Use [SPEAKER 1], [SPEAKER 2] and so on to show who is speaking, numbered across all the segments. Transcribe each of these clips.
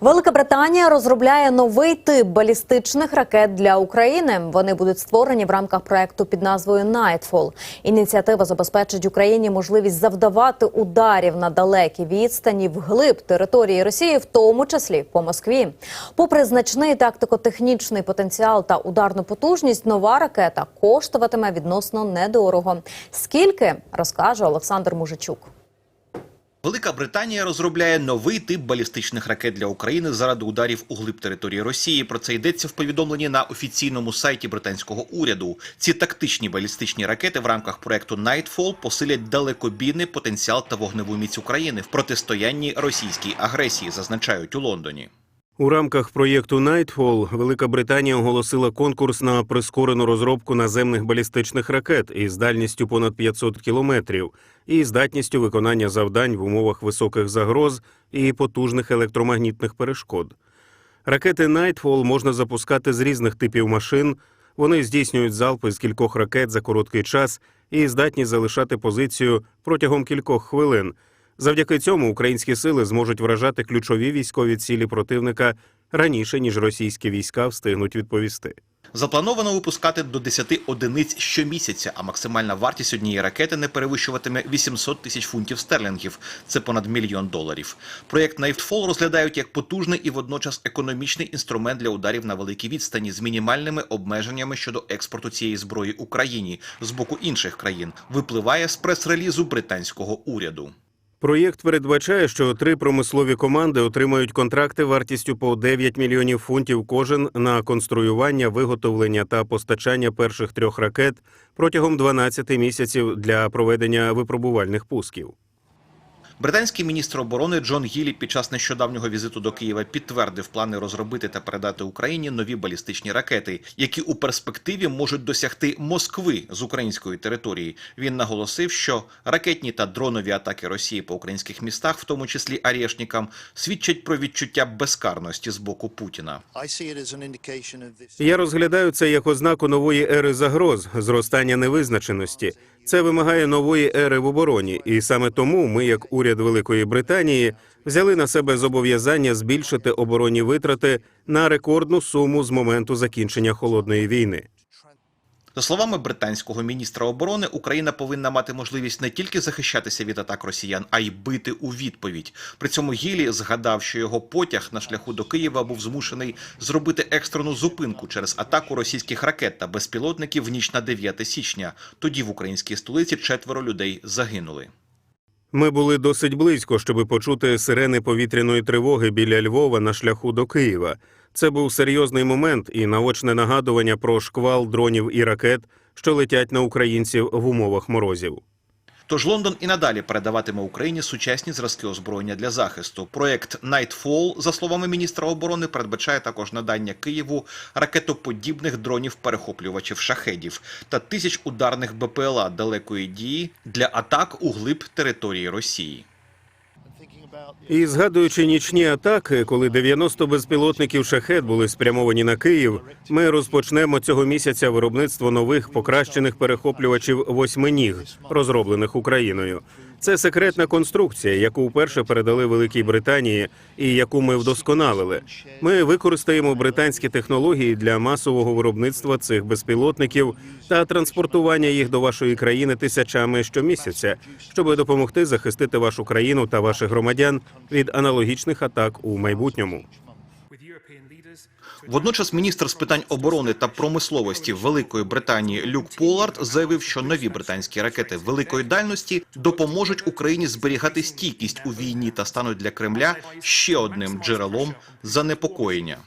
[SPEAKER 1] Велика Британія розробляє новий тип балістичних ракет для України. Вони будуть створені в рамках проекту під назвою Nightfall. Ініціатива забезпечить Україні можливість завдавати ударів на далекі відстані вглиб території Росії, в тому числі по Москві. Попри значний тактико-технічний потенціал та ударну потужність, нова ракета коштуватиме відносно недорого. Скільки розкаже Олександр Мужичук.
[SPEAKER 2] Велика Британія розробляє новий тип балістичних ракет для України заради ударів у глиб території Росії. Про це йдеться в повідомленні на офіційному сайті британського уряду. Ці тактичні балістичні ракети в рамках проекту Nightfall посилять далекобійний потенціал та вогневу міць України в протистоянні російській агресії, зазначають у Лондоні.
[SPEAKER 3] У рамках проєкту Nightfall Велика Британія оголосила конкурс на прискорену розробку наземних балістичних ракет із дальністю понад 500 кілометрів і здатністю виконання завдань в умовах високих загроз і потужних електромагнітних перешкод. Ракети Nightfall можна запускати з різних типів машин. Вони здійснюють залпи з кількох ракет за короткий час і здатні залишати позицію протягом кількох хвилин. Завдяки цьому українські сили зможуть вражати ключові військові цілі противника раніше ніж російські війська встигнуть відповісти.
[SPEAKER 2] Заплановано випускати до 10 одиниць щомісяця, а максимальна вартість однієї ракети не перевищуватиме 800 тисяч фунтів стерлінгів. Це понад мільйон доларів. Проєкт Nightfall розглядають як потужний і водночас економічний інструмент для ударів на великій відстані з мінімальними обмеженнями щодо експорту цієї зброї Україні з боку інших країн. Випливає з прес-релізу британського уряду.
[SPEAKER 3] Проєкт передбачає, що три промислові команди отримають контракти вартістю по 9 мільйонів фунтів кожен на конструювання, виготовлення та постачання перших трьох ракет протягом 12 місяців для проведення випробувальних пусків.
[SPEAKER 2] Британський міністр оборони Джон Гілі під час нещодавнього візиту до Києва підтвердив плани розробити та передати Україні нові балістичні ракети, які у перспективі можуть досягти Москви з української території. Він наголосив, що ракетні та дронові атаки Росії по українських містах, в тому числі Арєшнікам, свідчать про відчуття безкарності з боку Путіна.
[SPEAKER 3] Я розглядаю це як ознаку нової ери загроз, зростання невизначеності. Це вимагає нової ери в обороні, і саме тому ми, як уряд Великої Британії, взяли на себе зобов'язання збільшити оборонні витрати на рекордну суму з моменту закінчення холодної війни.
[SPEAKER 2] За словами британського міністра оборони, Україна повинна мати можливість не тільки захищатися від атак росіян, а й бити у відповідь. При цьому Гілі згадав, що його потяг на шляху до Києва був змушений зробити екстрену зупинку через атаку російських ракет та безпілотників в ніч на 9 січня. Тоді в українській столиці четверо людей загинули.
[SPEAKER 3] Ми були досить близько, щоб почути сирени повітряної тривоги біля Львова на шляху до Києва. Це був серйозний момент і наочне нагадування про шквал дронів і ракет, що летять на українців в умовах морозів.
[SPEAKER 2] Тож Лондон і надалі передаватиме Україні сучасні зразки озброєння для захисту. Проект Nightfall, за словами міністра оборони, передбачає також надання Києву ракетоподібних дронів-перехоплювачів шахедів та тисяч ударних БПЛА далекої дії для атак у глиб території Росії.
[SPEAKER 3] І згадуючи нічні атаки, коли 90 безпілотників шахет були спрямовані на Київ, ми розпочнемо цього місяця виробництво нових покращених перехоплювачів восьминіг, розроблених Україною. Це секретна конструкція, яку вперше передали Великій Британії і яку ми вдосконалили. Ми використаємо британські технології для масового виробництва цих безпілотників та транспортування їх до вашої країни тисячами щомісяця, щоб допомогти захистити вашу країну та ваших громадян від аналогічних атак у майбутньому.
[SPEAKER 2] Водночас міністр з питань оборони та промисловості Великої Британії Люк Полард заявив, що нові британські ракети великої дальності допоможуть Україні зберігати стійкість у війні та стануть для Кремля ще одним джерелом занепокоєння.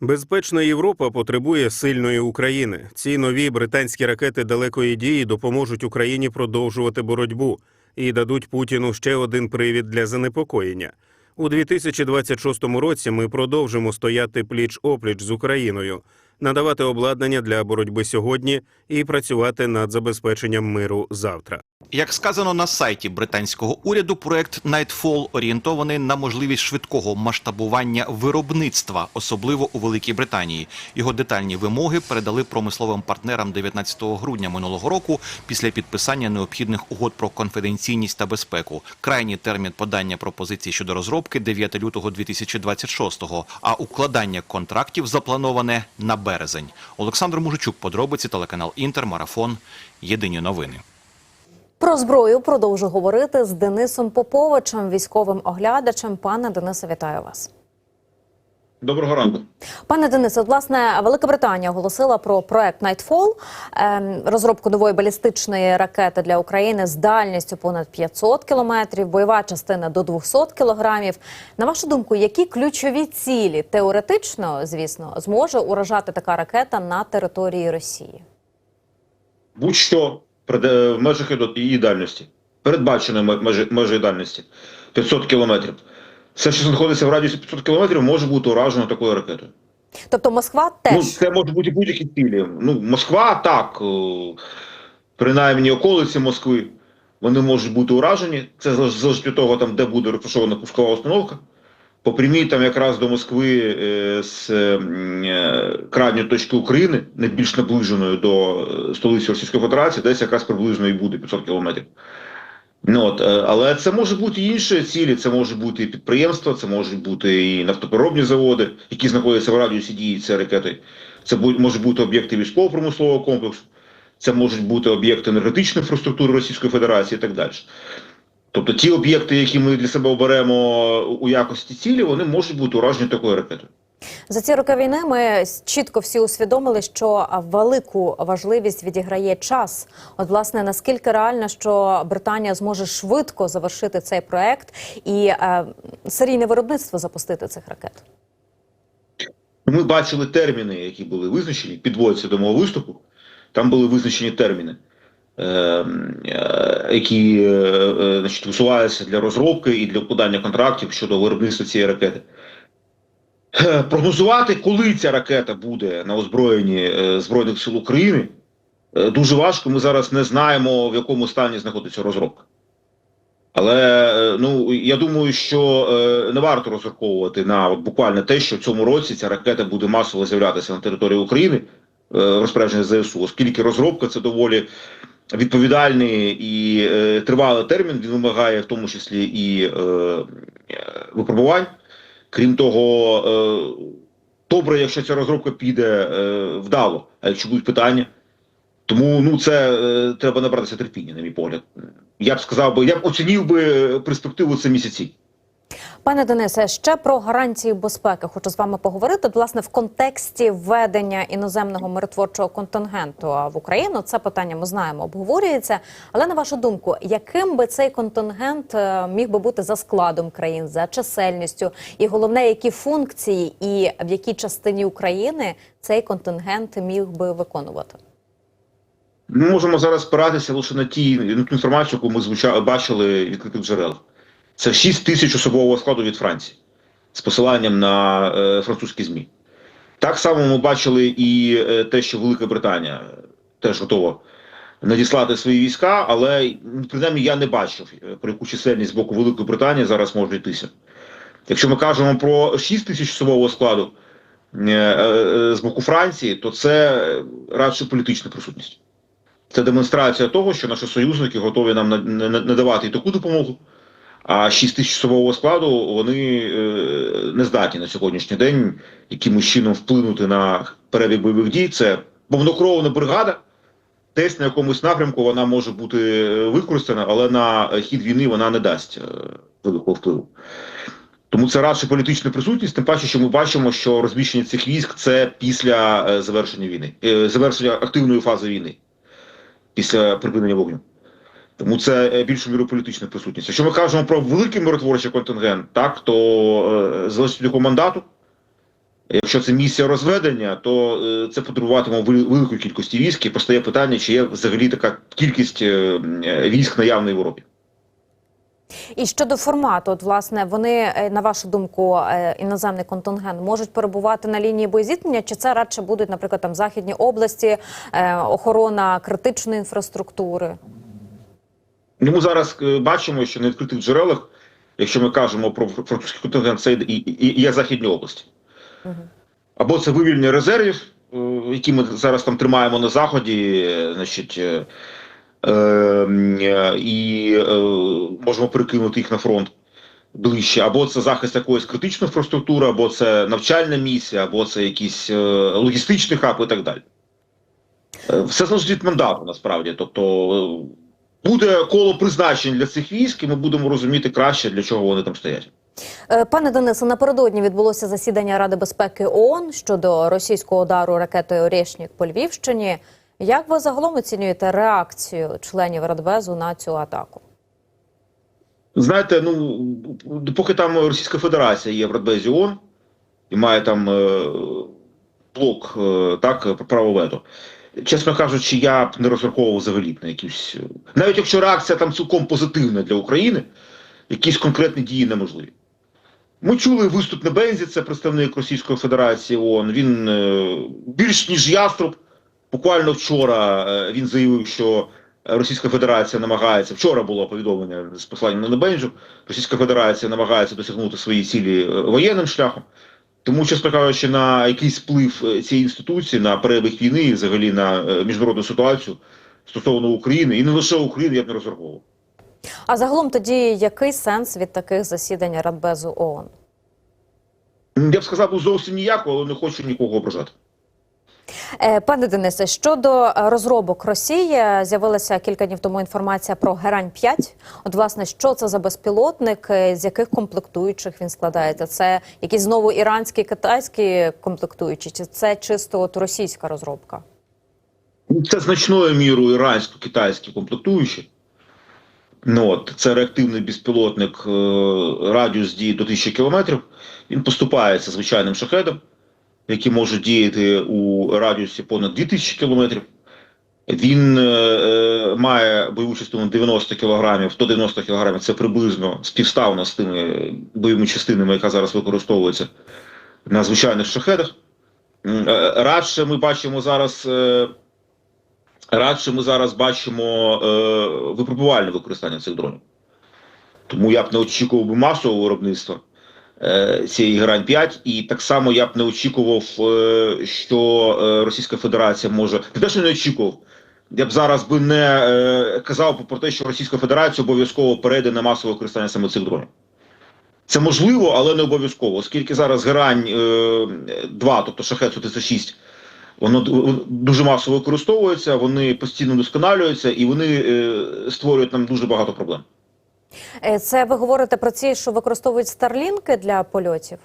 [SPEAKER 3] Безпечна Європа потребує сильної України. Ці нові британські ракети далекої дії допоможуть Україні продовжувати боротьбу і дадуть Путіну ще один привід для занепокоєння. У 2026 році ми продовжимо стояти пліч опліч з Україною. Надавати обладнання для боротьби сьогодні і працювати над забезпеченням миру завтра.
[SPEAKER 2] Як сказано на сайті британського уряду, проект Nightfall орієнтований на можливість швидкого масштабування виробництва, особливо у Великій Британії. Його детальні вимоги передали промисловим партнерам 19 грудня минулого року після підписання необхідних угод про конфіденційність та безпеку. Крайній термін подання пропозицій щодо розробки 9 лютого 2026-го, а укладання контрактів заплановане на березень. Олександр Мужичук, подробиці телеканал Інтер, Марафон. Єдині новини.
[SPEAKER 1] Про зброю продовжу говорити з Денисом Поповичем, військовим оглядачем. Пане Денисе, вітаю вас.
[SPEAKER 4] Доброго ранку.
[SPEAKER 1] Пане Денисе, от, власне, Велика Британія оголосила про проект Nightfall, ем, розробку нової балістичної ракети для України з дальністю понад 500 кілометрів, бойова частина до 200 кілограмів. На вашу думку, які ключові цілі теоретично, звісно, зможе уражати така ракета на території Росії?
[SPEAKER 4] Будь-що в межах її- дальності, передбаченої межі, межі дальності 500 кілометрів. Все, що знаходиться в радіусі 500 кілометрів, може бути уражено такою ракетою.
[SPEAKER 1] Тобто Москва теж
[SPEAKER 4] Ну, це може бути будь-які цілі. Ну, Москва так, принаймні околиці Москви, вони можуть бути уражені. Це залежить від того, там, де буде розташована пускова установка. По прямій там якраз до Москви е, з е, крайньої точки України, найбільш наближеною до е, столиці Російської Федерації, десь якраз приблизно і буде 500 кілометрів. Ну, от, е, але це може бути і інші цілі, це може бути і підприємства, це можуть бути і нафтопереробні заводи, які знаходяться в радіусі дії цієї ракети. Це може бути об'єкти військово-промислового комплексу, це можуть бути об'єкти енергетичної інфраструктури Російської Федерації і так далі. Тобто ті об'єкти, які ми для себе оберемо у якості цілі, вони можуть бути уражені такою ракетою.
[SPEAKER 1] За ці роки війни ми чітко всі усвідомили, що велику важливість відіграє час. От, власне, наскільки реально, що Британія зможе швидко завершити цей проект і е, серійне виробництво запустити цих ракет?
[SPEAKER 4] Ми бачили терміни, які були визначені, підводяться до мого виступу. Там були визначені терміни, е, е, які е, е, значить, висуваються для розробки і для укладання контрактів щодо виробництва цієї ракети. Е, Прогнозувати, коли ця ракета буде на озброєнні е, Збройних сил України, е, дуже важко. Ми зараз не знаємо, в якому стані знаходиться розробка. Але ну я думаю, що не варто розраховувати на от, буквально те, що в цьому році ця ракета буде масово з'являтися на території України розпорядження ЗСУ, оскільки розробка це доволі відповідальний і тривалий термін. Він вимагає в тому числі і випробувань. Крім того, е, добре, якщо ця розробка піде е, вдало, а якщо будуть питання. Тому ну це е, треба набратися терпіння, на мій погляд. Я б сказав би, я б оцінив би перспективу це місяці.
[SPEAKER 1] Пане Денисе, ще про гарантії безпеки хочу з вами поговорити. Власне, в контексті введення іноземного миротворчого контингенту в Україну це питання ми знаємо, обговорюється. Але на вашу думку, яким би цей контингент е, міг би бути за складом країн, за чисельністю, і головне, які функції і в якій частині України цей контингент міг би виконувати?
[SPEAKER 4] Ми можемо зараз спиратися лише на ті інформацію, яку ми звуча, бачили відкритих джерелах. Це 6 тисяч особового складу від Франції з посиланням на е, французькі ЗМІ. Так само ми бачили і е, те, що Велика Британія теж готова надіслати свої війська, але ну, принаймні я не бачив, е, про яку чисельність з боку Великої Британії зараз може йтися. Якщо ми кажемо про 6 тисяч особового складу е, е, з боку Франції, то це радше політична присутність. Це демонстрація того, що наші союзники готові нам на- на- на- надавати і таку допомогу. А 6 тисяч особового складу вони е, не здатні на сьогоднішній день якимось чином вплинути на перебіг бойових дій. Це повнокровна бригада. Десь на якомусь напрямку вона може бути е, використана, але на хід війни вона не дасть е, великого впливу. Тому це радше політична присутність, тим паче, що ми бачимо, що розміщення цих військ це після завершення війни, завершення активної фази війни, після припинення вогню. Тому це е, більшу міру політична присутність. Якщо ми кажемо про великий миротворчий контингент, так то е, залежить його мандату. Якщо це місія розведення, то е, це потребуватиме вели- великої кількості військ і постає питання, чи є взагалі така кількість е, е, військ наявної в Європі.
[SPEAKER 1] І щодо формату, от власне вони е, на вашу думку, іноземний контингент можуть перебувати на лінії боєзіткнення, чи це радше будуть, наприклад, там західні області, охорона критичної інфраструктури?
[SPEAKER 4] Ну, Ми зараз е, бачимо, що на відкритих джерелах, якщо ми кажемо про фр- французький контингент, це і, і, є західні області. Або це вивільнення резервів, е, які ми зараз там тримаємо на заході, значить, е, е, е, і е, можемо перекинути їх на фронт ближче. Або це захист якоїсь критичної інфраструктури, або це навчальна місія, або це якийсь е, логістичний хаб і так далі. Все залежить від мандату, насправді. Тобто буде коло призначень для цих військ, і ми будемо розуміти краще, для чого вони там стоять.
[SPEAKER 1] Е, Пане Денисе, напередодні відбулося засідання Ради безпеки ООН щодо російського удару ракетою «Орєшнік» по Львівщині. Як ви загалом оцінюєте реакцію членів Радбезу на цю атаку?
[SPEAKER 4] Знаєте, ну поки там Російська Федерація є в Радбезі ООН і має там е, блок е, так право вето. Чесно кажучи, я б не розраховував взагалі на якісь. Навіть якщо реакція там цілком позитивна для України, якісь конкретні дії неможливі. Ми чули виступ на Бензі, це представник Російської Федерації ООН. Він е, більш ніж яструб. Буквально вчора е, він заявив, що Російська Федерація намагається. Вчора було повідомлення з посланням на Небенджу. Російська Федерація намагається досягнути свої цілі е, воєнним шляхом. Тому, чесно кажучи, на якийсь вплив е, цієї інституції на перебіг війни і взагалі на е, міжнародну ситуацію стосовно України і не лише України, я б не розраховував.
[SPEAKER 1] А загалом тоді який сенс від таких засідань Радбезу ООН?
[SPEAKER 4] Я б сказав, ну, зовсім ніякого, але не хочу нікого ображати.
[SPEAKER 1] Е, Пане Денисе, щодо е, розробок Росії, е, з'явилася кілька днів тому інформація про Герань 5 От, власне, що це за безпілотник, з яких комплектуючих він складається? Це якісь знову іранські, китайські комплектуючі, чи це чисто от російська розробка?
[SPEAKER 4] Це значною мірою ірансько-китайські комплектуючі. Ну, от, це реактивний безпілотник радіус дії до 1000 кілометрів. Він поступається звичайним шахедом, які можуть діяти у радіусі понад 2000 кілометрів. Він е, е, має бойову частину 90 кілограмів, 190 кілограмів це приблизно співставно з тими бойовими частинами, яка зараз використовується на звичайних шахедах. Е, Радше ми бачимо зараз. е, Радше ми зараз бачимо е, випробувальне використання цих дронів. Тому я б не очікував би масового виробництва цієї грань 5, і так само я б не очікував, е, що е, Російська Федерація може. Не те, що не очікував. Я б зараз би не е, казав про те, що Російська Федерація обов'язково перейде на масове використання саме цих дронів. Це можливо, але не обов'язково, оскільки зараз грань е, 2, тобто шахет 136, Воно дуже масово використовується, вони постійно досконалюються і вони е, створюють нам дуже багато проблем.
[SPEAKER 1] Е, Це ви говорите про ці, що використовують старлінки для польотів?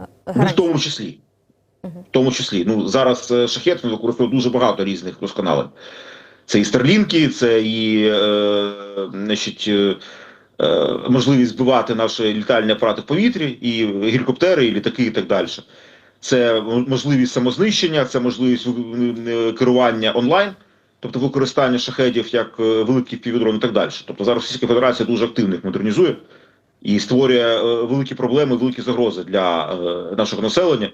[SPEAKER 1] Е,
[SPEAKER 4] Ну, в тому числі. В тому числі. Ну, зараз е, шахет використовує дуже багато різних досконалень. Це і старлінки, це і е, значить, е, можливість збивати наші літальні апарати в повітрі, і гелікоптери, і літаки, і так далі. Це можливість самознищення, це можливість керування онлайн, тобто використання шахедів як е, великий півдрон і так далі. Тобто зараз Російська Федерація дуже активно їх модернізує і створює е, великі проблеми, великі загрози для е, нашого населення,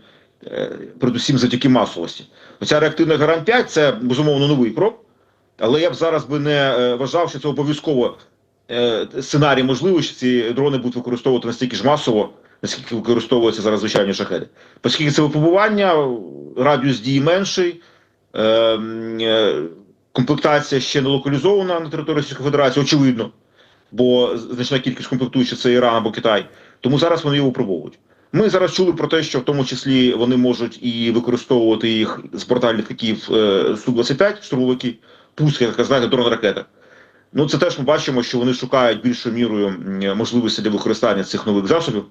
[SPEAKER 4] передусім завдяки масовості. Оця реактивна гарант 5 це безумовно новий крок, але я б зараз би не вважав, що це обов'язково сценарій можливий, що ці дрони будуть використовувати настільки ж масово, наскільки використовуються зараз звичайні шахеди. Оскільки це випробування, радіус дії менший, е, е, комплектація ще не локалізована на території Російської Федерації, очевидно, бо значна кількість комплектуючих це Іран або Китай. Тому зараз вони його випробовують. Ми зараз чули про те, що в тому числі вони можуть і використовувати їх з портальних літаків е, Су-25, штурмовики, пуски, така знаєте, дрон ракета. Ну, це теж ми бачимо, що вони шукають більшою мірою можливості для використання цих нових засобів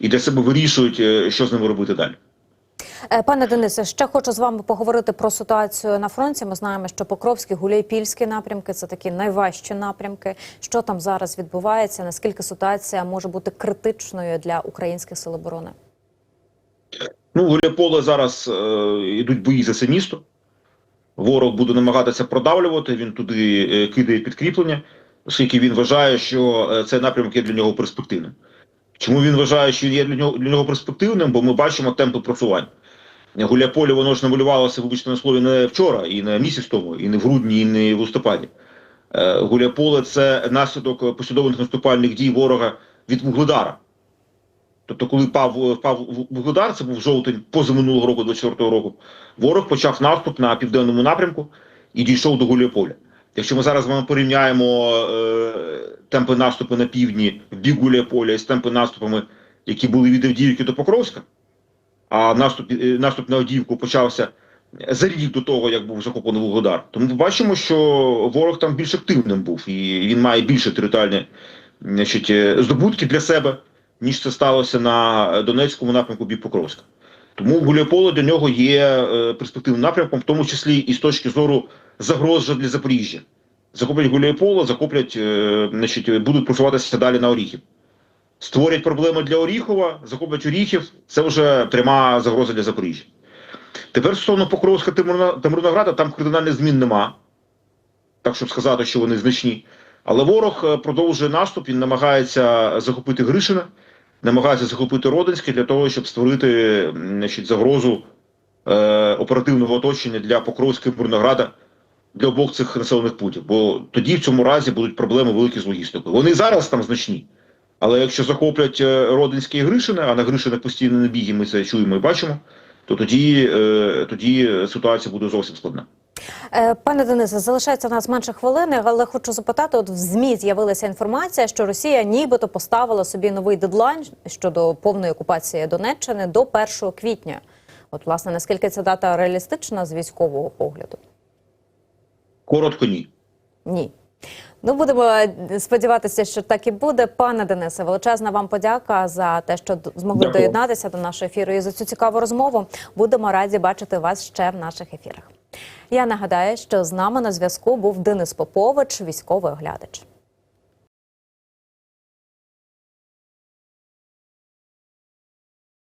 [SPEAKER 4] і для себе вирішують, е, що з ними робити далі.
[SPEAKER 1] Е, Пане Денисе, ще хочу з вами поговорити про ситуацію на фронті. Ми знаємо, що Покровський, Гуляйпільський напрямки це такі найважчі напрямки. Що там зараз відбувається? Наскільки ситуація може бути критичною для українських сил оборони?
[SPEAKER 4] Ну, Гуляйполе зараз е, йдуть бої за це місто. Ворог буде намагатися продавлювати, він туди е, кидає підкріплення. оскільки він вважає, що е, цей напрямок є для нього перспективним. Чому він вважає, що є для нього для нього перспективним? Бо ми бачимо темпи просувань. Гуляполі воно ж намалювалося, вибачте на слові, не вчора, і не місяць тому, і не в грудні, і не в листопаді. Е, Гуляполе це наслідок послідовних наступальних дій ворога від Вугледара. Тобто, коли пав, впав Вугледар, це був жовтень позаминулого року, 24-го року, ворог почав наступ на південному напрямку і дійшов до Гуляполя. Якщо ми зараз з вами порівняємо е, темпи наступу на півдні в бік Гуляполя з темпи наступами, які були від Авдіївки до Покровська, а наступ, е, наступ на Авдіївку почався за рік до того, як був захоплений Вугледар, то ми бачимо, що ворог там більш активним був, і він має більше територіальні значить, е, здобутки для себе, ніж це сталося на Донецькому напрямку бік Покровська. Тому Гуляйполе для нього є е, перспективним напрямком, в тому числі і з точки зору загроз для Запоріжжя. Захоплять Гуляйполе, захоплять, е, значить, будуть просуватися далі на Оріхів. Створять проблеми для Оріхова, захоплять Оріхів, це вже пряма загроза для Запоріжжя. Тепер стосовно Покровська Мирнограда, там кардинальних змін нема, так щоб сказати, що вони значні. Але ворог е, продовжує наступ, він намагається захопити Гришина, намагається захопити Родинське для того, щоб створити значить, загрозу е, оперативного оточення для Покровська і Мирнограда для обох цих населених пунктів. Бо тоді в цьому разі будуть проблеми великі з логістикою. Вони зараз там значні. Але якщо захоплять е, Родинське і Гришине, а на Гришине постійно набіги, ми це чуємо і бачимо, то тоді, е, тоді ситуація буде зовсім складна.
[SPEAKER 1] Е, Пане Денисе, залишається в нас менше хвилини, але хочу запитати: от в ЗМІ з'явилася інформація, що Росія нібито поставила собі новий дедлайн щодо повної окупації Донеччини до 1 квітня. От, власне, наскільки ця дата реалістична з військового погляду?
[SPEAKER 4] Коротко ні.
[SPEAKER 1] Ні. Ну, будемо е, сподіватися, що так і буде. Пане Денисе, величезна вам подяка за те, що змогли
[SPEAKER 4] Дякую.
[SPEAKER 1] доєднатися до нашого ефіру і за цю цікаву розмову. Будемо раді бачити вас ще в наших ефірах. Я нагадаю, що з нами на зв'язку був Денис Попович, військовий оглядач.